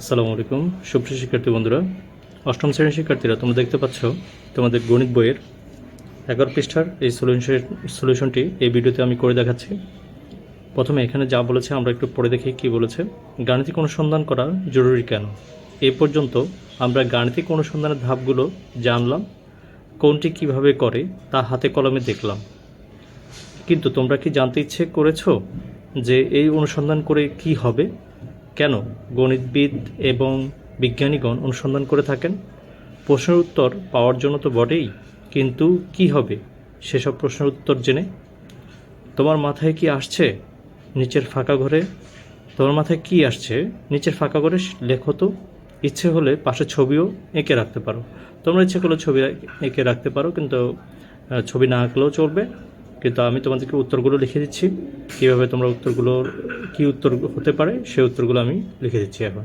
আসসালামু আলাইকুম। সুপ্রিয় শিক্ষার্থী বন্ধুরা, অষ্টম শ্রেণির শিক্ষার্থীরা, তোমরা দেখতে পাচ্ছ তোমাদের গণিত বইয়ের এগারো পৃষ্ঠার এই সলিউশন সলিউশনটি এই ভিডিওতে আমি করে দেখাচ্ছি। প্রথমে এখানে যা বলেছে আমরা একটু পড়ে দেখি কি বলেছে। গাণিতিক অনুসন্ধান করা জরুরি কেন? এ পর্যন্ত আমরা গাণিতিক অনুসন্ধানের ধাপগুলো জানলাম, কোনটি কীভাবে করে তা হাতে কলমে দেখলাম। কিন্তু তোমরা কি জানতে ইচ্ছে করেছ যে এই অনুসন্ধান করে কি হবে? কেন গণিতবিদ এবং বিজ্ঞানীগণ অনুসন্ধান করে থাকেন? প্রশ্নের উত্তর পাওয়ার জন্য তো বটেই, কিন্তু কি হবে সেসব প্রশ্নের উত্তর জেনে? তোমার মাথায় কি আসছে নিচের ফাঁকা ঘরে? তোমার মাথায় কি আসছে নিচের ফাঁকা ঘরে লেখো তো। ইচ্ছে হলে পাশে ছবিও এঁকে রাখতে পারো। তোমরা ইচ্ছে করলে ছবি এঁকে রাখতে পারো, কিন্তু ছবি না আঁকলেও চলবে। কিন্তু আমি তোমাদেরকে উত্তরগুলো লিখে দিচ্ছি। কীভাবে তোমরা উত্তরগুলো কী উত্তর হতে পারে, সেই উত্তরগুলো আমি লিখে দিচ্ছি এখন।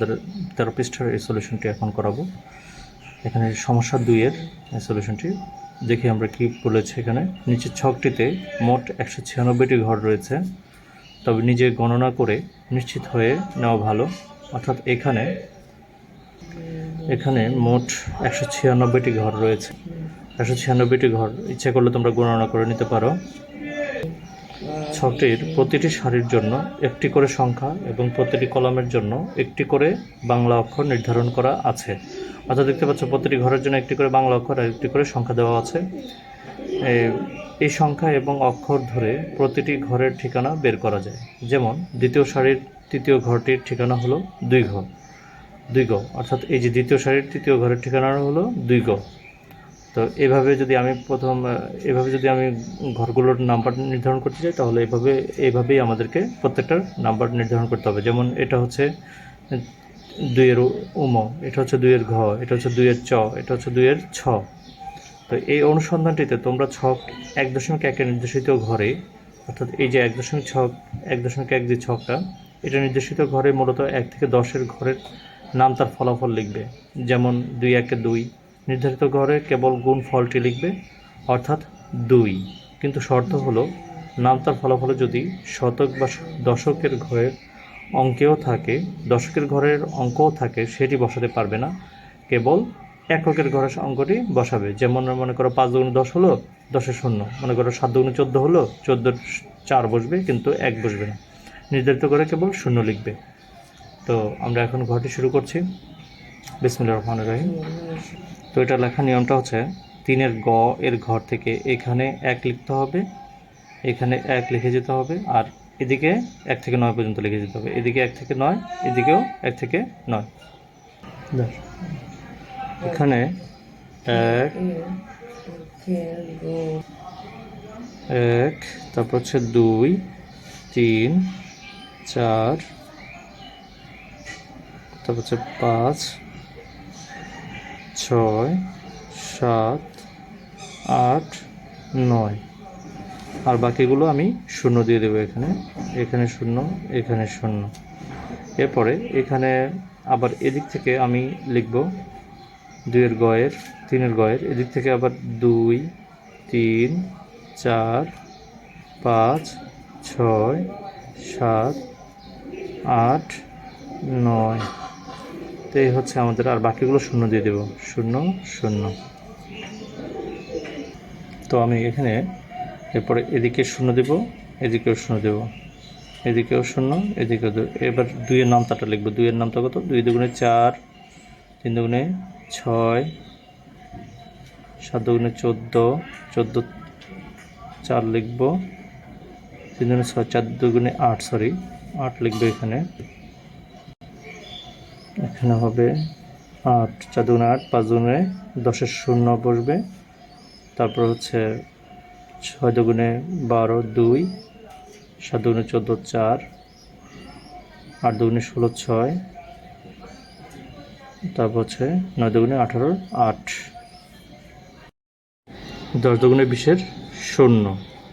আমাদের তেরো পৃষ্ঠার এই সলিউশনটি এখন করাবো। এখানে সমস্যা দুইয়ের এই সলিউশনটি দেখি আমরা কি বলেছি এখানে। নিচের ছকটিতে মোট একশো ছিয়ানব্বইটি ঘর রয়েছে। তবে নিজে গণনা করে নিশ্চিত হয়ে নেওয়া ভালো। অর্থাৎ এখানে এখানে মোট একশো ছিয়ানব্বইটি ঘর রয়েছে। একশো ছিয়ানব্বইটি ঘর, ইচ্ছা করলে তোমরা গণনা করে নিতে পারো। ছকটির প্রতিটি সারির জন্য একটি করে সংখ্যা এবং প্রতিটি কলামের জন্য একটি করে বাংলা অক্ষর নির্ধারণ করা আছে। অর্থাৎ দেখতে পাচ্ছ প্রতিটি ঘরের জন্য একটি করে বাংলা অক্ষর আর একটি করে সংখ্যা দেওয়া আছে। এই সংখ্যা এবং অক্ষর ধরে প্রতিটি ঘরের ঠিকানা বের করা যায়। যেমন, দ্বিতীয় সারির তৃতীয় ঘরটির ঠিকানা হলো দুই ঘর, দুই গ। অর্থাৎ এই যে দ্বিতীয় সারির তৃতীয় ঘরের ঠিকানা হলো দুই গ। তো এভাবে যদি আমি প্রথম এভাবে যদি আমি ঘরগুলোর নাম্বার নির্ধারণ করতে চাই, তাহলে এভাবে এইভাবেই আমাদেরকে প্রত্যেকটার নাম্বার নির্ধারণ করতে হবে। যেমন এটা হচ্ছে দুইয়ের উম, এটা হচ্ছে দুইয়ের ঘ, এটা হচ্ছে দুইয়ের চ, এটা হচ্ছে দুইয়ের ছ। তো এই অনুসন্ধানটিতে তোমরা ছক এক দশমিক একে নির্দেশিত ঘরে, অর্থাৎ এই যে এক দশমিক ছক, এক দশমিক এক যে ছকটা, এটা নির্দেশিত ঘরে মূলত এক থেকে দশের ঘরের নাম তার ফলাফল লিখবে। যেমন দুই একে দুই নির্ধারিত ঘরে কেবল গুণ ফলটি লিখবে, অর্থাৎ দুই। কিন্তু শর্ত হলো, নাম তার ফলাফলে যদি শতক বা দশকের ঘরের অঙ্কেও থাকে, দশকের ঘরের অঙ্কও থাকে, সেটি বসাতে পারবে না। কেবল এককের ঘরের অঙ্কটি বসাবে। যেমন মনে করো পাঁচ দুগুণে দশ হলো, দশের শূন্য। মনে করো সাত দুগুণে চোদ্দ হলো, চোদ্দোর চার বসবে, কিন্তু এক বসবে না। নির্ধারিত করে কেবল শূন্য লিখবে। তো আমরা এখন ঘরটি শুরু করছি। বিসমিল্লা রহমান রহিম। তো এটা লেখার নিয়মটা হচ্ছে তিনের গ এর ঘর থেকে এখানে এক লিখতে হবে এখানে এক লিখে যেতে হবে আর এদিকে এক থেকে নয় পর্যন্ত লিখে যেতে হবে। এদিকে এক থেকে নয় এদিকেও এক থেকে নয়। এখানে এক এক তারপর হচ্ছে দুই তিন চার তারপর হচ্ছে পাঁচ ছয়, সাত, আট, নয়। আর বাকিগুলো আমি শূন্য দিয়ে দেবো এখানে। এখানে শূন্য এখানে শূন্য। এরপরে এখানে আবার এদিক থেকে আমি লিখব দুইয়ের গয়ের, তিনের গয়ের। এদিক থেকে আবার দুই, তিন, চার, পাঁচ, ছয়, সাত, আট, নয়। তো এই হচ্ছে আমাদের, আর বাকিগুলো শূন্য দিয়ে দেব। শূন্য শূন্য। তো আমি এখানে এরপরে এদিকে শূন্য দেব, এদিকেও শূন্য দেব, এদিকেও শূন্য, এদিকেও দু- এবার দুইয়ের নামতাটা লিখব। দুইয়ের নামতা কত? দুই দুগুণে চার, তিন দুগুণে ছয়, সাত দুগুণে চোদ্দ চোদ্দ চার লিখব, তিন দুগুণে ছয়, চার দুগুণে আট, সরি, আট লিখব এখানে। এখানে হবে আট, চার দুগুণে আট, পাঁচ দুগুণে দশের শূন্য বসবে। তারপর হচ্ছে ছয় দুগুণে বারো, দুই, সাত দুগুণে চোদ্দ, চার, আট দুগুণে ষোলো, ছয়, তারপর হচ্ছে নয় দুগুণে আঠারো, আট। দশ দুগুণে বিশের শূন্য,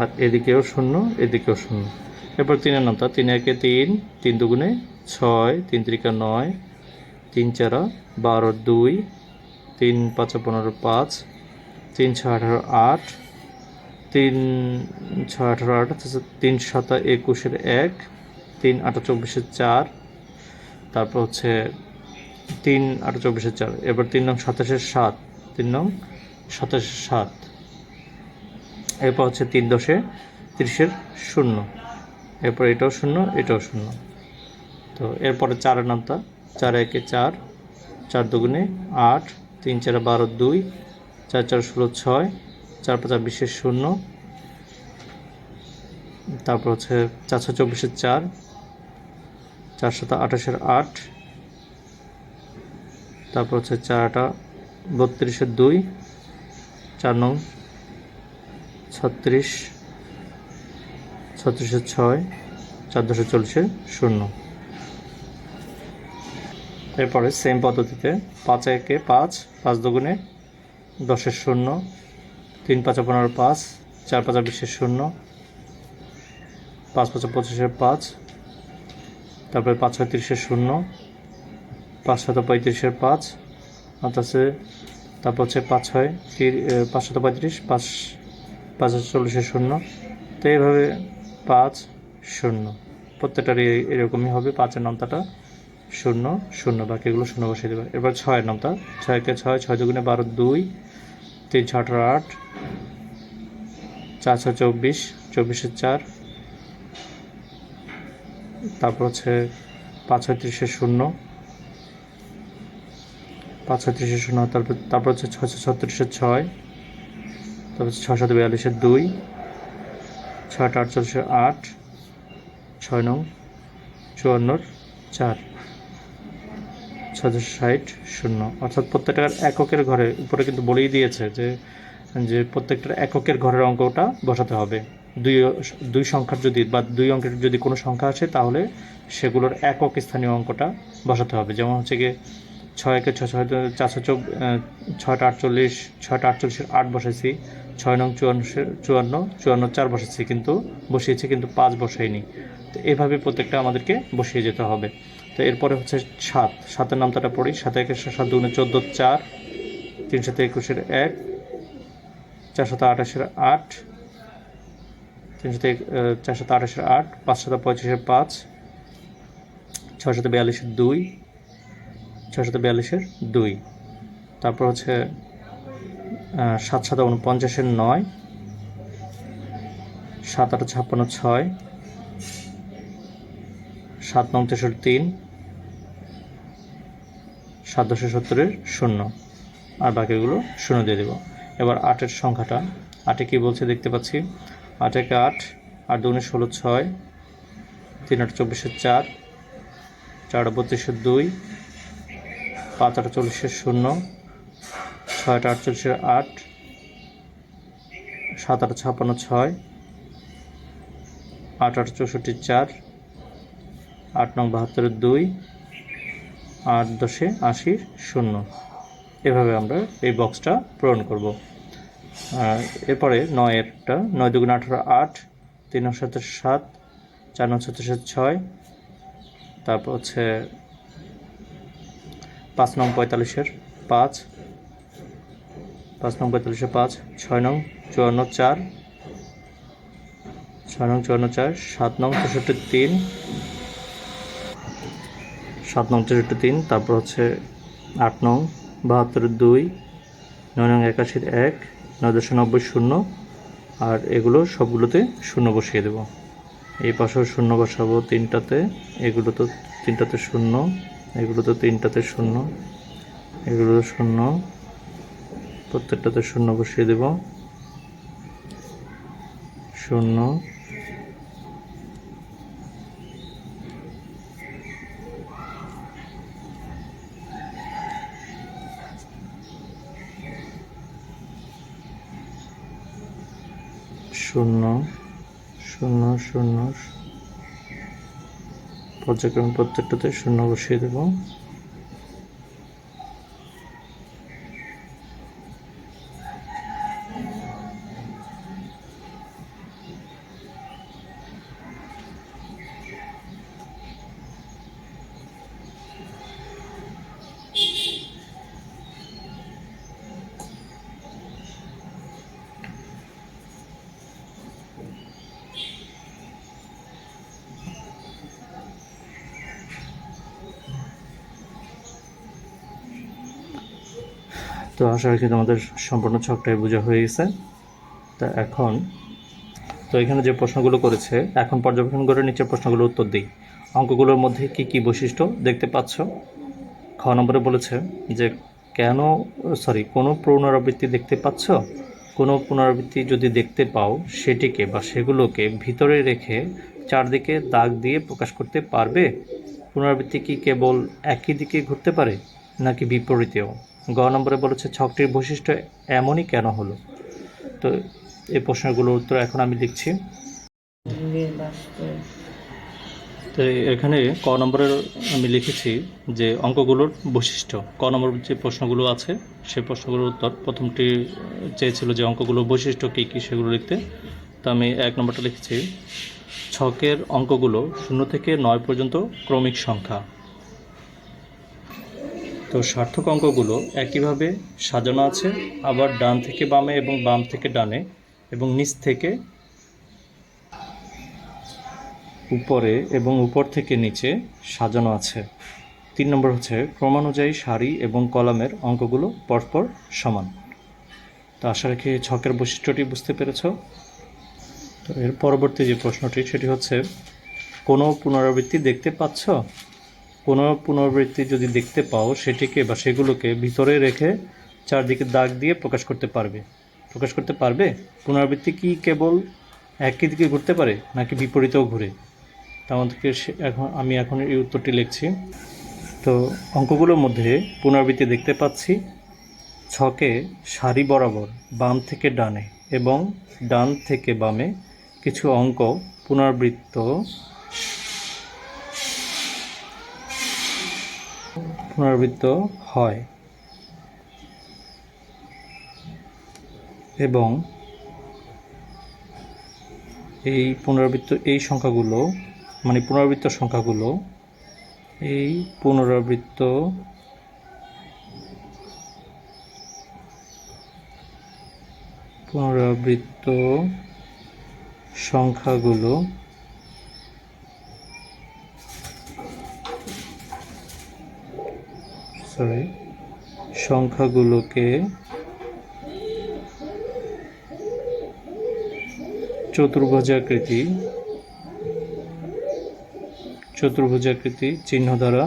আর এদিকেও শূন্য এদিকেও শূন্য। এরপর তিনের নামতা, তিন, একে, তিন তিন দুগুণে ছয়, তিন তিরিকা নয় তিন চারা, বারো দুই, তিন পাঁচ, পনেরো পাঁচ, তিন ছয়, আঠারো আট, তিন ছয়, আঠারো আট, তিন সাতা একুশের এক, তিন আটা, চব্বিশের চার, তারপর হচ্ছে তিন আটা, চব্বিশের চার, এবার তিন নং সাতাশের সাত, তিন নং সাতাশের সাত, এরপর হচ্ছে তিন দশে তিরিশের শূন্য, এরপর এটাও শূন্য এটাও শূন্য, তো এরপরে চারের নামটা চার একে চার চার দুগুণে আট, তিন চার বারো দুই, চার চার ষোলো ছয়, চার পাঁচ বিশের শূন্য। তারপর হচ্ছে চারশো চব্বিশের চার চারশত আঠাশের আট, তারপর হচ্ছে চার আটা বত্রিশের দুই, চার নং ছত্রিশ, ছত্রিশের ছয়, চার দশে চল্লিশের শূন্য। এরপরে সেম পদ্ধতিতে পাঁচ একে পাঁচ পাঁচ দুগুণে দশের শূন্য, তিন পাঁচা পনেরো পাঁচ, চার পাঁচা বিশের শূন্য, পাঁচ পাঁচা পঁচিশের পাঁচ, তারপরে পাঁচ ছয় তিরিশের শূন্য, পাঁচ শত পঁয়ত্রিশের পাঁচ অর্থাৎ তারপর হচ্ছে পাঁচ ছয় পাঁচ শত পঁয়ত্রিশ, পাঁচ পাঁচ হাজার চল্লিশের শূন্য, তো এইভাবে পাঁচ শূন্য, প্রত্যেকটারই এরকমই হবে, পাঁচের নামতাটা। শূন্য শূন্য, বাকিগুলো শূন্য বসিয়ে দেবে। এবার ছয়ের নামতা। ছয়কে ছয় ছয় দুগুণে বারো দুই, তিন ছয় আঠারো আট, চার ছয় চব্বিশ চব্বিশের চার, তারপর হচ্ছে পাঁচ ছয় ত্রিশের শূন্য, পাঁচ ছয় ত্রিশের শূন্য, তারপর তারপর হচ্ছে ছয় ছত্রিশের ছয়, তারপর হচ্ছে সাত বিয়াল্লিশের দুই ছয়টা আটচল্লিশের আট, ছয় নং, চুয়ান্নর চার। ছয়শো ষাট, শূন্য। অর্থাৎ প্রত্যেকটার এককের ঘরে, উপরে কিন্তু বলেই দিয়েছে যে যে প্রত্যেকটার এককের ঘরের অঙ্কটা বসাতে হবে। দুই দুই সংখ্যার যদি, বা দুই অঙ্কের যদি কোনো সংখ্যা আসে, তাহলে সেগুলোর একক স্থানীয় অঙ্কটা বসাতে হবে। যেমন হচ্ছে গিয়ে ছয় একে ছয় ছয় চারশো চৌ ছয়টা আটচল্লিশ, ছয়টা আটচল্লিশের আট বসাইছি, ছয় নং চুয়ান্ন চুয়ান্ন চুয়ান্ন চার বসাইছি, কিন্তু বসিয়েছি, কিন্তু পাঁচ বসাইনি। তো এভাবে প্রত্যেকটা আমাদেরকে বসিয়ে যেতে হবে। তো এরপরে হচ্ছে সাত। সাতের নামতাটা পড়ি। সাত, একে সাত দুগুণে চোদ্দ, চার। তিন সাথে একুশের এক। চারশত আঠাশের আট। তিনশত চারশত আঠাশের আট। পাঁচ পাঁচশত পঁয়ত্রিশের পাঁচ। ছয়শত বিয়াল্লিশের দুই। ছয়শত বিয়াল্লিশের দুই। তারপর হচ্ছে সাত সাত উনপঞ্চাশের নয়। সাত আট ছাপ্পান্ন ছয়। সাত নং তেষট্টি তিন। সাত সত্তরের শূন্য। আর বাকিগুলো শূন্য দিয়ে দেবো। এবার আটের সংখ্যাটা। আটে কি বলছে দেখতে পাচ্ছি? আট একে আট আট দুগুণে ষোলো ছয়, তিন আট চব্বিশের চার চার বত্রিশের দুই, পাঁচ আট চল্লিশের শূন্য, ছয় আট আটচল্লিশের আট, সাত আট ছাপ্পান্ন ছয়, আট আট চৌষট্টির চার, আট নং বাহাত্তরের দুই আট দশে আশির শূন্য। এভাবে আমরা এই বক্সটা পূরণ করব। এরপরে নয়েরটা, নয় দুগুণ আঠারো আট, তিন সাতের সাত, চার নং ছত্রিশের ছয়, তারপর হচ্ছে পাঁচ নং পঁয়তাল্লিশের পাঁচ পাঁচ নং পঁয়তাল্লিশের পাঁচ, ছয় নং চুয়ান্ন চার, ছয় নং চুয়ান্ন চার, সাত নং তেষট্টি তিন সাত নং তেষট্টি তিন, তারপর হচ্ছে আট নং, বাহাত্তর দুই, নয় নং একাশির এক, নয় দশশো নব্বই শূন্য, আর এগুলো সবগুলোতে শূন্য বসিয়ে দেব। এই পাশেও শূন্য বসাবো তিনটাতে, এগুলো তো তিনটাতে শূন্য, এগুলো তো তিনটাতে শূন্য, এগুলো তো শূন্য, প্রত্যেকটাতে শূন্য বসিয়ে দেব। শূন্য শূন্য শূন্য শূন্য পর্যায়ক্রম প্রত্যেকটাতে শূন্য বসিয়ে দেব। তো আশা রাখি তোমাদের সম্পূর্ণ ছকটাই বোঝা হয়ে গেছে। তা এখন, তো এখানে যে প্রশ্নগুলো করেছে, এখন পর্যবেক্ষণ করে নিচের প্রশ্নগুলোর উত্তর দিই। অঙ্কগুলোর মধ্যে কি কি বৈশিষ্ট্য দেখতে পাচ্ছ? খ নম্বরে বলেছে যে কেন সরি কোনো পুনরাবৃত্তি দেখতে পাচ্ছ? কোনো পুনরাবৃত্তি যদি দেখতে পাও, সেটিকে বা সেগুলোকে ভিতরে রেখে চারদিকে দাগ দিয়ে প্রকাশ করতে পারবে? পুনরাবৃত্তি কি কেবল একই দিকে ঘুরতে পারে, নাকি বিপরীতেও? গ নম্বরে বলেছে, ছকটির বৈশিষ্ট্য এমনই কেন হলো? তো এই প্রশ্নগুলোর উত্তর এখন আমি লিখছি। তো এখানে ক নম্বরের আমি লিখেছি যে, অঙ্কগুলোর বৈশিষ্ট্য। ক নম্বর যে প্রশ্নগুলো আছে সেই প্রশ্নগুলোর উত্তর। প্রথমটি চেয়েছিল যে, অঙ্কগুলোর বৈশিষ্ট্য কী কী সেগুলো লিখতে। তো আমি এক নম্বরটা লিখেছি। ছকের অঙ্কগুলো শূন্য থেকে নয় পর্যন্ত ক্রমিক সংখ্যা। তো সার্থক অঙ্কগুলো একইভাবে সাজানো আছে, আবার ডান থেকে বামে এবং বাম থেকে ডানে এবং নিচ থেকে উপরে এবং উপর থেকে নিচে সাজানো আছে। তিন নম্বর হচ্ছে ক্রমানুযায়ী সারি এবং কলামের অঙ্কগুলো পরপর সমান। তো আশা রাখি ছকের বৈশিষ্ট্যটি বুঝতে পেরেছ। তো এর পরবর্তী যে প্রশ্নটি, সেটি হচ্ছে, কোনো পুনরাবৃত্তি দেখতে পাচ্ছ? কোনো পুনরাবৃত্তি যদি দেখতে পাও সেটিকে বা সেগুলোকে ভিতরে রেখে চারদিকে দাগ দিয়ে প্রকাশ করতে পারবে। প্রকাশ করতে পারবে? পুনরাবৃত্তি কি কেবল একই দিকে ঘুরতে পারে, নাকি বিপরীতেও ঘুরে? তা আমাদেরকে এখন আমি এখন এই উত্তরটি লিখছি। তো অঙ্কগুলোর মধ্যে পুনরাবৃত্তি দেখতে পাচ্ছি। ছকে সারি বরাবর বাম থেকে ডানে এবং ডান থেকে বামে কিছু অঙ্ক পুনরাবৃত্ত পুনরাবৃত্ত হয় এবং এই পুনরাবৃত্ত এই সংখ্যাগুলো মানে পুনরাবৃত্ত সংখ্যাগুলো এই পুনরাবৃত্ত পুনরাবৃত্ত সংখ্যাগুলো সরি সংখ্যাগুলোকে চতুর্ভুজাকৃতি চতুর্ভুজাকৃতি চিহ্ন দ্বারা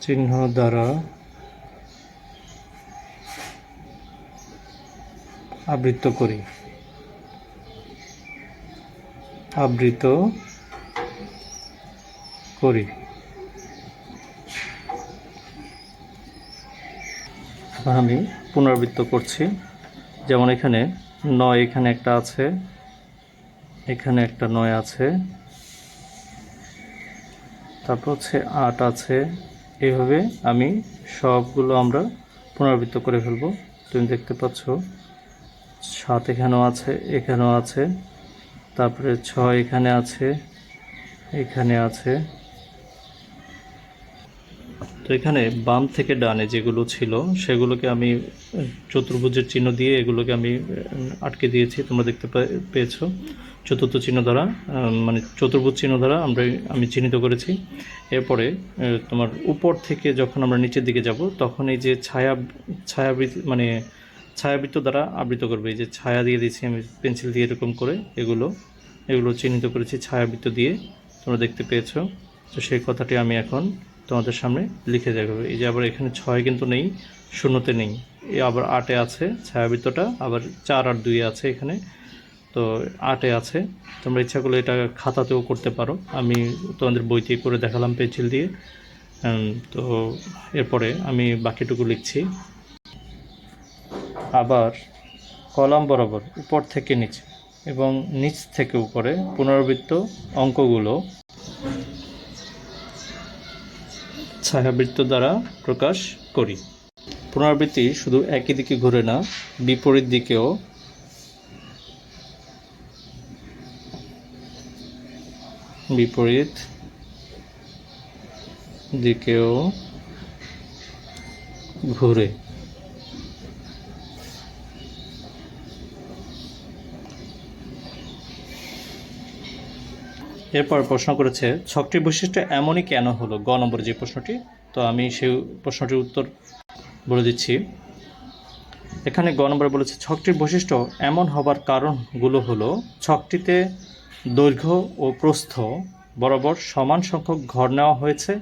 চিহ্ন দ্বারা আবৃত করি। আবৃত করি। এখন আমি পুনরাবৃত্ত করছি। যেমন এখানে নয়, এখানে একটা আছে, এখানে একটা নয় আছে। তারপর হচ্ছে আট আছে। এইভাবে আমি সবগুলো আমরা পুনরাবৃত্ত করে ফেলব। তুমি দেখতে পাচ্ছ, সাত এখানেও আছে এখানেও আছে। তারপরে ছয় এখানে আছে এখানে আছে। তো এখানে বাম থেকে ডানে যেগুলো ছিল, সেগুলোকে আমি চতুর্ভুজের চিহ্ন দিয়ে এগুলোকে আমি আটকে দিয়েছি, তোমরা দেখতে পেয়েছ। চতুর্থ চিহ্ন দ্বারা মানে চতুর্ভুজ চিহ্ন দ্বারা আমরা, আমি চিহ্নিত করেছি। এরপরে তোমার উপর থেকে যখন আমরা নিচের দিকে যাব, তখন এই যে ছায়া, ছায়াবৃত মানে ছায়াবৃত্ত দ্বারা আবৃত করবে। এই যে ছায়া দিয়ে দিয়েছি আমি, পেন্সিল দিয়ে এরকম করে এগুলো এগুলো চিহ্নিত করেছি ছায়াবৃত্ত দিয়ে, তোমরা দেখতে পেয়েছ। তো সেই কথাটি আমি এখন তোমাদের সামনে লিখে দেখাবো এই যে আবার এখানে ছয় কিন্তু নেই, শূন্যতে নেই। এ আবার আটে আছে, ছায়াবৃত্তটা। আবার চার আর দুই আছে এখানে, তো আটে আছে। তোমরা ইচ্ছা করলে এটা খাতাতেও করতে পারো। আমি তোমাদের বইতে করে দেখালাম পেন্সিল দিয়ে। তো এরপরে আমি বাকিটুকু লিখছি। আবার কলাম বরাবর উপর থেকে নিচে এবং নিচ থেকে উপরে পুনরাবৃত্ত অঙ্কগুলো ছায়াবৃত্ত দ্বারা প্রকাশ করি। পুনরাবৃত্তি শুধু একই দিকে ঘুরে না, বিপরীত দিকেও বিপরীত দিকেও ঘুরে। এরপর প্রশ্ন করেছে ছকটির বৈশিষ্ট্য এমনই কেন হলো? গ নম্বর যে প্রশ্নটি, তো আমি সেই প্রশ্নটির উত্তর বলে দিচ্ছি। এখানে গ নম্বরে বলেছে, ছকটির বৈশিষ্ট্য এমন হবার কারণগুলো হলো, ছকটিতে দৈর্ঘ্য ও প্রস্থ বরাবর সমান সংখ্যক ঘর নেওয়া হয়েছে।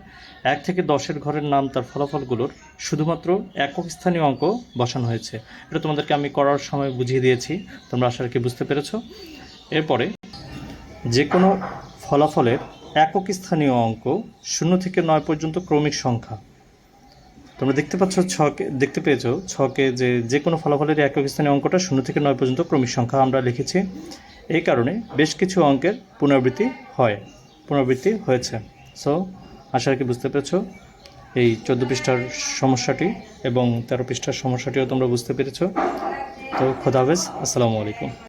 এক থেকে দশের ঘরের নাম তার ফলাফলগুলোর শুধুমাত্র একক স্থানীয় অঙ্ক বসানো হয়েছে। এটা তোমাদেরকে আমি করার সময় বুঝিয়ে দিয়েছি, তোমরা আশা রাখি বুঝতে পেরেছ। এরপরে, যে কোনো ফলাফলের একক স্থানীয় অঙ্ক শূন্য থেকে নয় পর্যন্ত ক্রমিক সংখ্যা। তোমরা দেখতে পাচ্ছ ছকে, দেখতে পেয়েছ ছকে যে যে কোনো ফলাফলের একক স্থানীয় অঙ্কটা শূন্য থেকে নয় পর্যন্ত ক্রমিক সংখ্যা আমরা লিখেছি। এই কারণে বেশ কিছু অঙ্কের পুনরাবৃত্তি হয়, পুনরাবৃত্তি হয়েছে। সো আশা রাখি বুঝতে পেরেছ এই চোদ্দ পৃষ্ঠার সমস্যাটি এবং তেরো পৃষ্ঠার সমস্যাটিও তোমরা বুঝতে পেরেছ। তো খোদা হাফেজ, আসসালামু আলাইকুম।